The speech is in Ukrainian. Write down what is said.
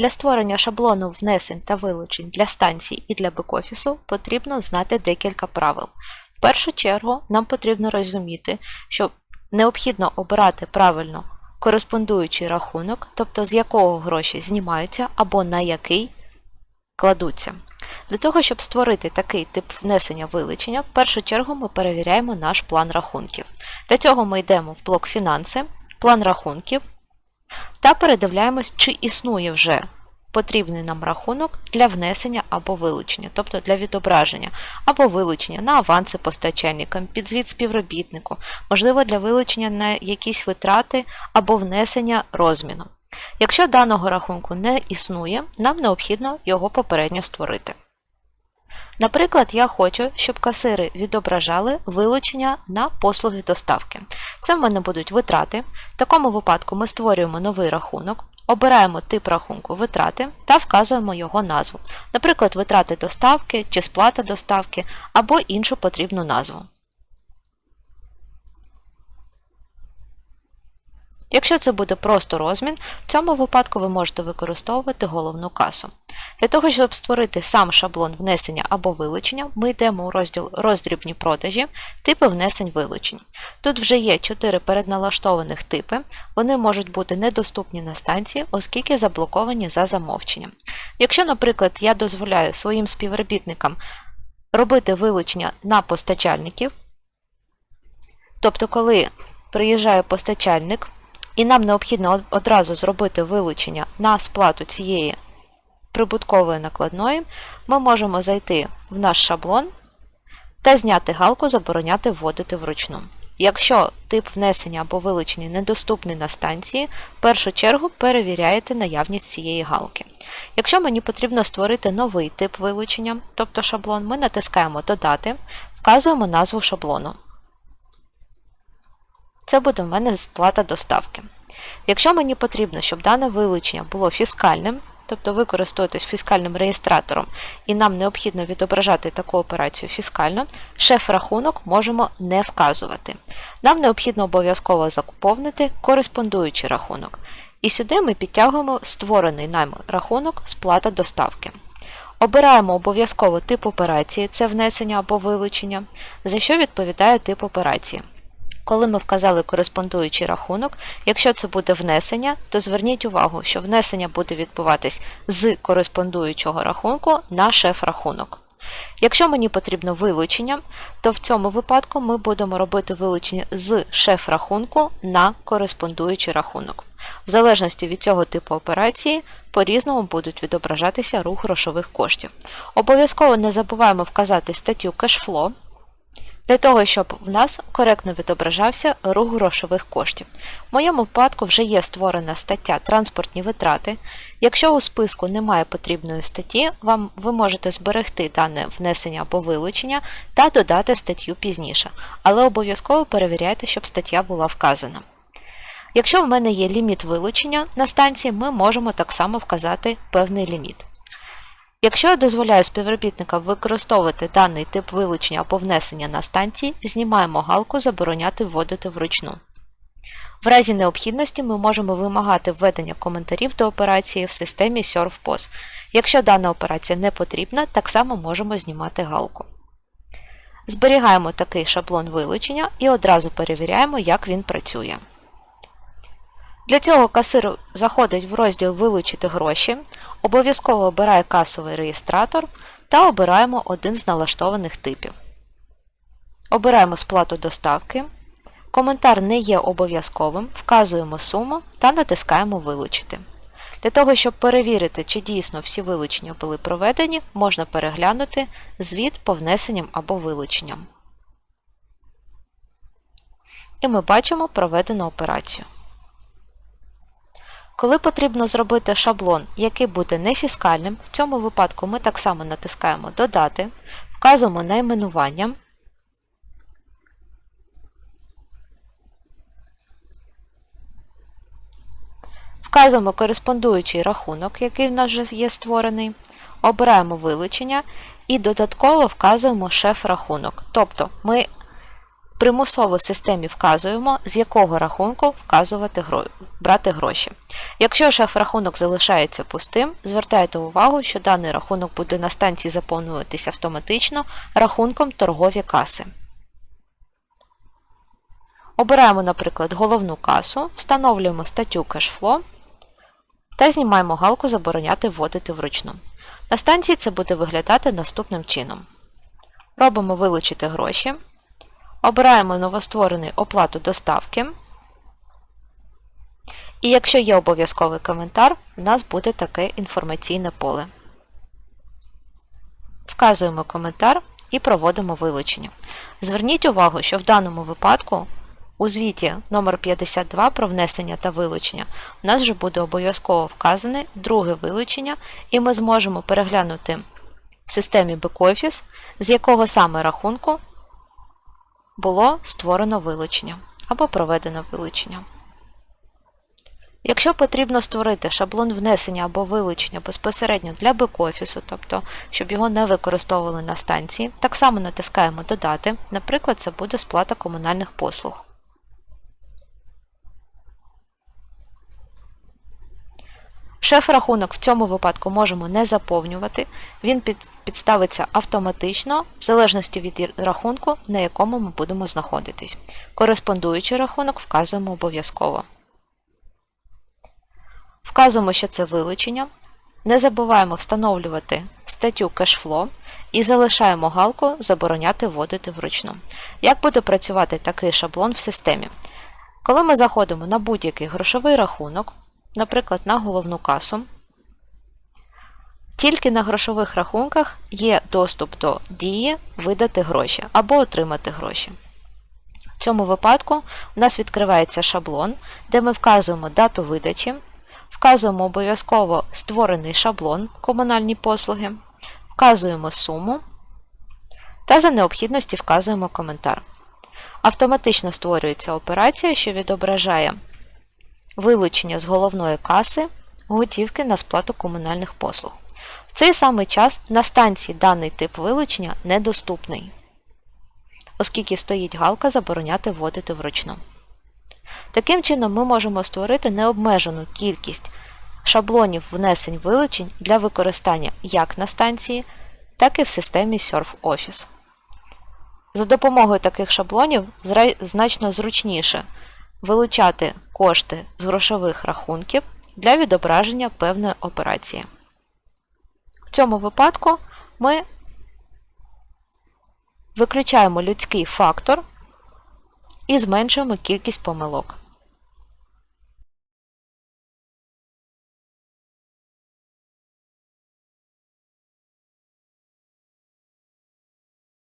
Для створення шаблону внесень та вилучень для станцій і для бек-офісу потрібно знати декілька правил. В першу чергу нам потрібно розуміти, що необхідно обирати правильно кореспондуючий рахунок, тобто з якого гроші знімаються або на який кладуться. Для того, щоб створити такий тип внесення вилучення, в першу чергу ми перевіряємо наш план рахунків. Для цього ми йдемо в блок Фінанси, план рахунків та передивляємось, чи існує вже потрібний нам рахунок для внесення або вилучення, тобто для відображення або вилучення на аванси постачальникам, підзвіт співробітнику, можливо, для вилучення на якісь витрати або внесення розміну. Якщо даного рахунку не існує, нам необхідно його попередньо створити. Наприклад, я хочу, щоб касири відображали вилучення на послуги доставки. Це в мене будуть витрати. В такому випадку ми створюємо новий рахунок, обираємо тип рахунку витрати та вказуємо його назву, наприклад, витрати доставки чи сплата доставки або іншу потрібну назву. Якщо це буде просто розмін, в цьому випадку ви можете використовувати головну касу. Для того, щоб створити сам шаблон внесення або вилучення, ми йдемо у розділ Роздрібні продажі, типи внесень вилучень. Тут вже є 4 передналаштованих типи, вони можуть бути недоступні на станції, оскільки заблоковані за замовченням. Якщо, наприклад, я дозволяю своїм співробітникам робити вилучення на постачальників, тобто, коли приїжджає постачальник, і нам необхідно одразу зробити вилучення на сплату цієї прибуткової накладної, ми можемо зайти в наш шаблон та зняти галку Забороняти вводити вручну. Якщо тип внесення або вилучення недоступний на станції, в першу чергу перевіряєте наявність цієї галки. Якщо мені потрібно створити новий тип вилучення, тобто шаблон, ми натискаємо Додати, вказуємо назву шаблону. Це буде в мене сплата доставки. Якщо мені потрібно, щоб дане вилучення було фіскальним, тобто ви фіскальним реєстратором і нам необхідно відображати таку операцію фіскально, шеф-рахунок можемо не вказувати. Нам необхідно обов'язково заповнити кореспондуючий рахунок. І сюди ми підтягуємо створений нами рахунок сплата доставки. Обираємо обов'язково тип операції, це внесення або вилучення, за що відповідає тип операції. Коли ми вказали кореспондуючий рахунок, якщо це буде внесення, то зверніть увагу, що внесення буде відбуватись з кореспондуючого рахунку на шеф-рахунок. Якщо мені потрібно вилучення, то в цьому випадку ми будемо робити вилучення з шеф-рахунку на кореспондуючий рахунок. В залежності від цього типу операції, по-різному будуть відображатися рух грошових коштів. Обов'язково не забуваємо вказати статтю кешфло для того, щоб в нас коректно відображався рух грошових коштів. В моєму випадку вже є створена стаття Транспортні витрати. Якщо у списку немає потрібної статті, вам ви можете зберегти дане внесення або вилучення та додати статтю пізніше, але обов'язково перевіряйте, щоб стаття була вказана. Якщо в мене є ліміт вилучення на станції, ми можемо так само вказати певний ліміт. Якщо я дозволяю співробітникам використовувати даний тип вилучення або внесення на станції, знімаємо галку Забороняти вводити вручну. В разі необхідності ми можемо вимагати введення коментарів до операції в системі SurfPOS. Якщо дана операція не потрібна, так само можемо знімати галку. Зберігаємо такий шаблон вилучення і одразу перевіряємо, як він працює. Для цього касир заходить в розділ Вилучити гроші, обов'язково обирає касовий реєстратор та обираємо один з налаштованих типів. Обираємо сплату доставки. Коментар не є обов'язковим, вказуємо суму та натискаємо Вилучити. Для того, щоб перевірити, чи дійсно всі вилучення були проведені, можна переглянути звіт по внесенням або вилученням. І ми бачимо проведену операцію. Коли потрібно зробити шаблон, який буде нефіскальним, в цьому випадку ми так само натискаємо Додати, вказуємо найменування. Вказуємо кореспондуючий рахунок, який в нас вже є створений, обираємо вилучення і додатково вказуємо шеф-рахунок. Тобто ми примусово системі вказуємо, з якого рахунку вказувати гро... брати гроші. Якщо шеф-рахунок залишається пустим, звертайте увагу, що даний рахунок буде на станції заповнюватися автоматично рахунком торгові каси. Обираємо, наприклад, головну касу, встановлюємо статтю кешфло та знімаємо галку Забороняти вводити вручну. На станції це буде виглядати наступним чином. Робимо вилучити гроші. Обираємо новостворений оплату доставки. І якщо є обов'язковий коментар, у нас буде таке інформаційне поле. Вказуємо коментар і проводимо вилучення. Зверніть увагу, що в даному випадку у звіті номер 52 про внесення та вилучення у нас вже буде обов'язково вказане друге вилучення, і ми зможемо переглянути в системі BackOffice, з якого саме рахунку було створено вилучення або проведено вилучення. Якщо потрібно створити шаблон внесення або вилучення безпосередньо для бек-офісу, тобто, щоб його не використовували на станції, так само натискаємо Додати, наприклад, це буде сплата комунальних послуг. Шеф-рахунок в цьому випадку можемо не заповнювати, він під, підставиться автоматично, в залежності від рахунку, на якому ми будемо знаходитись. Кореспондуючий рахунок вказуємо обов'язково. Вказуємо, що це вилучення. Не забуваємо встановлювати статтю кешфло і залишаємо галку Забороняти вводити вручну. Як буде працювати такий шаблон в системі? Коли ми заходимо на будь-який грошовий рахунок, наприклад, на головну касу, тільки на грошових рахунках є доступ до дії видати гроші або отримати гроші. В цьому випадку у нас відкривається шаблон, де ми вказуємо дату видачі, вказуємо обов'язково створений шаблон комунальні послуги, вказуємо суму та за необхідності вказуємо коментар. Автоматично створюється операція, що відображає вилучення з головної каси готівки на сплату комунальних послуг. В цей самий час на станції даний тип вилучення недоступний, оскільки стоїть галка Забороняти вводити вручну. Таким чином, ми можемо створити необмежену кількість шаблонів внесень вилучень для використання як на станції, так і в системі SurfOffice. За допомогою таких шаблонів значно зручніше вилучати кошти з грошових рахунків для відображення певної операції. В цьому випадку ми виключаємо людський фактор і зменшуємо кількість помилок.